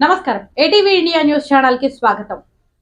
నమస్కారం. ATV India news ఛానల్కి స్వాగతం.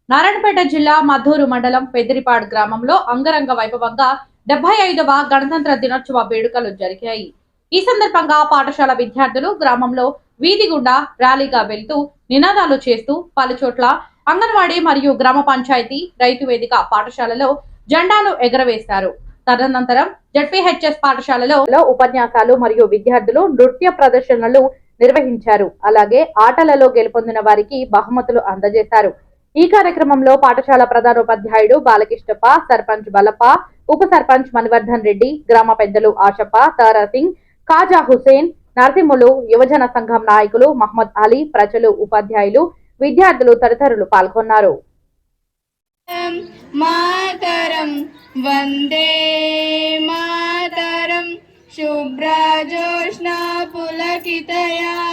నారాయణపేట జిల్లా మధూరు మండలం పెద్దిరిపాడు గ్రామంలో అంగరంగ వైభవంగా డెబ్బై ఐదవ గణతంత్ర దినోత్సవ వేడుకలు జరిగాయి. ఈ సందర్భంగా పాఠశాల విద్యార్థులు గ్రామంలో వీధి గుండా ర్యాలీగా వెళ్తూ నినాదాలు చేస్తూ పలుచోట్ల అంగన్వాడీ మరియు గ్రామ పంచాయతీ రైతు వేదిక పాఠశాలలో జెండాను ఎగరవేశారు. తదనంతరం జడ్పీహెచ్ఎస్ పాఠశాలలో ఉపన్యాసాలు మరియు విద్యార్థులు నృత్య ప్రదర్శనలు నిర్వహించారు. అలాగే ఆటలలో గెలుపొందిన వారికి బహుమతులు అందజేశారు. ఈ కార్యక్రమంలో పాఠశాల ప్రధానోపాధ్యాయుడు బాలకిష్టప్ప సర్పంచ్ బలప్ప ఉప సర్పంచ్ మణివర్ధన్ రెడ్డి గ్రామ పెద్దలు ఆశప్ప తారా సింగ్ కాజా హుసేన్ నరసింహులు యువజన సంఘం నాయకులు మహమ్మద్ అలీ ప్రజలు ఉపాధ్యాయులు విద్యార్థులు తదితరులు పాల్గొన్నారు. మాతరం వందే మాతరం शुभ्राजोष्णा पुलकितया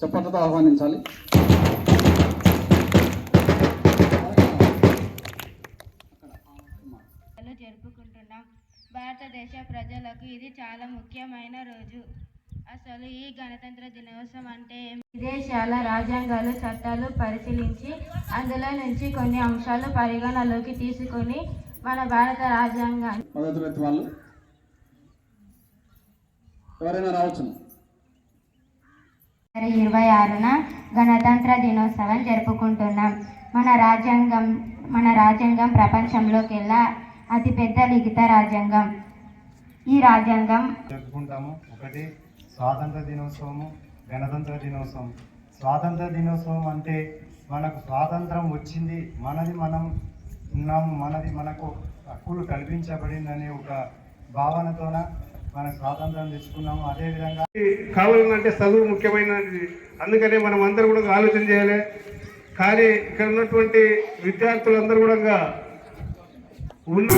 చప్పట్లతో ఆహ్వానించాలి. జరుపుకుంటున్నాం. భారతదేశ ప్రజలకు ఇది చాలా ముఖ్యమైన రోజు. అసలు ఈ గణతంత్ర దినోత్సవం అంటే? విదేశాల రాజ్యాంగాలు చట్టాలు పరిశీలించి అందులో నుంచి కొన్ని అంశాలు పరిగణలోకి తీసుకొని మన భారత రాజ్యాంగాన్ని ఎవరైనా జనవరి ఇరవై ఆరున గణతంత్ర దినోత్సవం జరుపుకుంటున్నాం. మన రాజ్యాంగం మన రాజ్యాంగం ప్రపంచంలోకెల్లా అతిపెద్ద లిఖిత రాజ్యాంగం. ఈ రాజ్యాంగం జరుపుకుంటాము. ఒకటి స్వాతంత్ర దినోత్సవము గణతంత్ర దినోత్సవం. స్వాతంత్ర దినోత్సవం అంటే మనకు స్వాతంత్రం వచ్చింది మనది మనం ఉన్నాము మనది మనకు హక్కులు కల్పించబడిందనే ఒక భావనతోన మనం స్వాతంత్రం తెచ్చుకున్నాము అదేవిధంగా కావాలంటే చదువు ముఖ్యమైనది. అందుకనే మనం అందరూ కూడా ఆలోచన చేయాలి. కానీ ఇక్కడ ఉన్నటువంటి విద్యార్థులందరూ కూడా ఉన్న